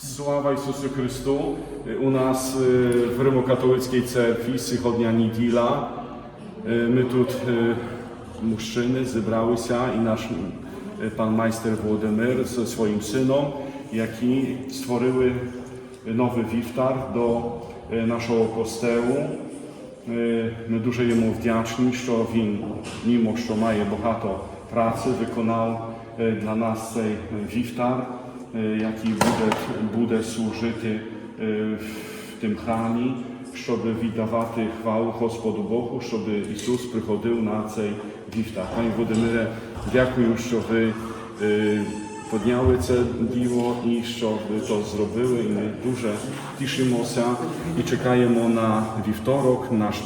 Sława Jezusu Chrystu. U nas y, w rymokatolickiej cerkwi Sychodnia Nidila y, my tu y, muszczyny zebrały się i nasz pan majster Włodymyr ze swoim synom, jaki stworzyły nowy wiftar do naszego kostełu. My dużo jemu wdzięczni, że win, mimo że maje bohato pracy, wykonał dla nas ten wiftar. Нас цей вівтар, е, який буде, буде служити е, в тим храмі, щоб віддавати хвалу Господу Богу, щоб Ісус приходив на цей вівтар. Пані Володимире, дякую, що ви е, Podняли це діло і що ви то зробили. І ми дуже тішимося і чекаємо на вівторок, наш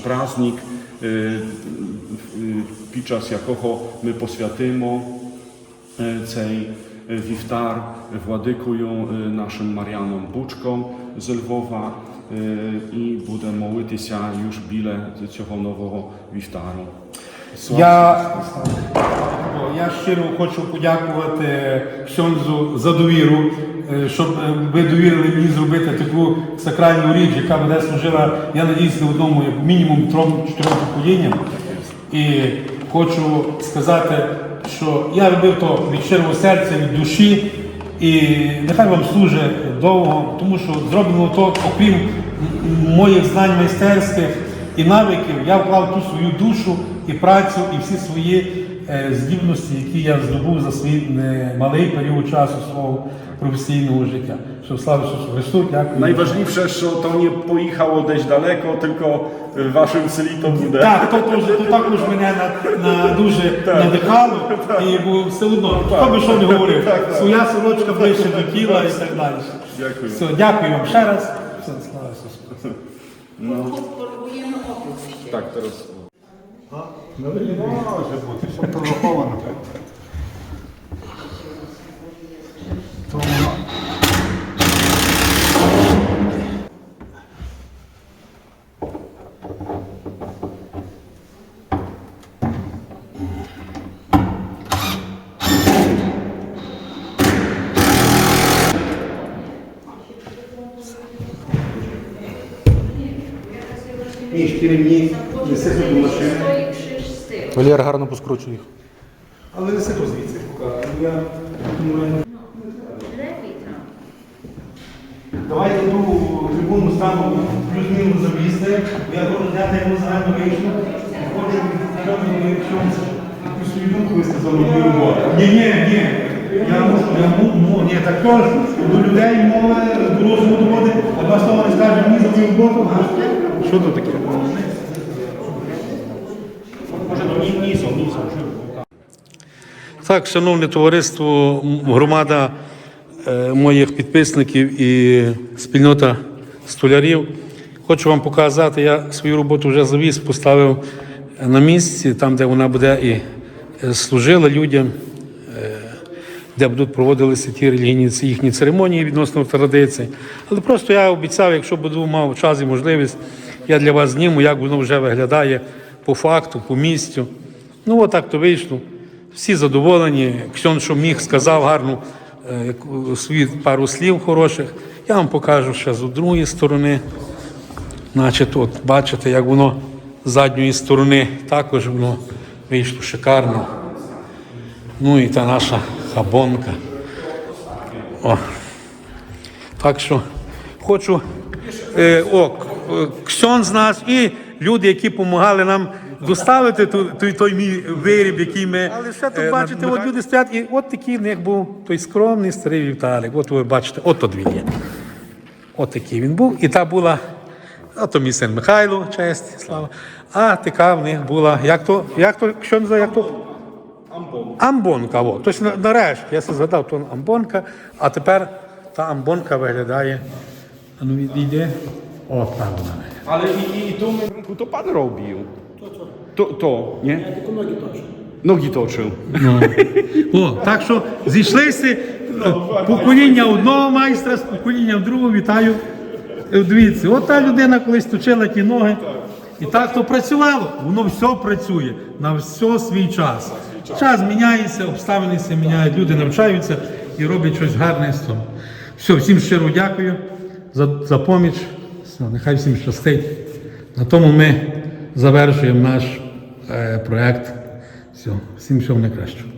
цей вівтар владикою нашим Мар'яном Бучком з Львова і будемо молитися już біля цього нового вівтару. Я, я щиро хочу подякувати Ксьонзу за довіру, щоб ви довірили мені зробити таку сакральну річ, яка буде служила, я надіюсь, не одному, мінімум трьом-чотирьом поколінням. І хочу сказати, що я робив то від щирого серця, від душі, і нехай вам служить довго, тому що зроблено то, окрім моїх знань майстерських і навиків, я вклав ту свою душу і працю, і всі свої здібності, які я здобув за свій е, малий період часу свого професійного життя. Що слава Ісусу Христу, дякую. Najważniejsze, że to nie pojechało dość daleko, tylko waszym селі to буде. Так, то, теж- то також мене на, на дуже надихало, і бо все одно, хто би що не говорив, своя сорочка ближче до тіла і так далі. Дякую. Все, дякую вам ще раз. Все, слава Ісусу. Потребуємо опуск. Tak, teraz. Може бути, що прораховано. То воно Ні, чотири дні неси до машини. Валєр гарно поскручує їх. Але неси то звідси поки. Я думаю, Давайте ту трибуну стану плюс-мінус за місце. Я хочу зняти йому загальну вийшну. Хочу якусь свою думку висказав на мою мову. Ні, ні, ні. Я мушу, я му, му, ні, так теж. До людей мови, до розуму доводить, а два слова не скаже мені за мою боку. Що тут таке? Так, шановне товариство, громада е, моїх підписників і спільнота столярів. Хочу вам показати, я свою роботу вже завіз, поставив на місці, там, де вона буде і е, служила людям, е, де будуть проводилися ті релігійні їхні церемонії відносно традицій. Але просто я обіцяв, якщо буду мав час і можливість, я для вас зніму, як воно вже виглядає по факту, по місцю. Ну, отак то вийшло. Всі задоволені. Ксьон, що міг, сказав гарну е, яку- пару слів хороших. Я вам покажу ще з другої сторони. Значить, от бачите, як воно з задньої сторони також воно вийшло шикарно. Ну і та наша хабонка. О. Так що хочу е, о, ксьон з нас і люди, які допомагали нам доставити той, той мій виріб, який ми. Але ще тут бачите, от люди стоять, і от такий в них був той скромний старий Віталік. От ви бачите, от тут він є. От такий він був. І та була, а то мій син Михайло, честь, слава. А така в них була, як то, як то, що називає, як то? Амбонка. О. Тобто нарешті, я себе згадав, то амбонка, а тепер та амбонка виглядає. А ну відійде. О, так вона виглядає. Ale i, i tu my- to pan robił. To, to nie? Ja tylko nogi toczył. Nogi toczył. О, так що зійшлися е, покоління одного майстра з поколінням другого вітаю. Е, Дивіться, от та людина колись точила ті ноги. І так то працювало, воно все працює на все свій час. Час міняється, обставини все міняють, люди навчаються і роблять щось гарне з того. Все, всім щиро дякую за, за поміч. Все, нехай всім щастить. На тому ми завершуємо наш е, проект. Все, всім всього найкращого.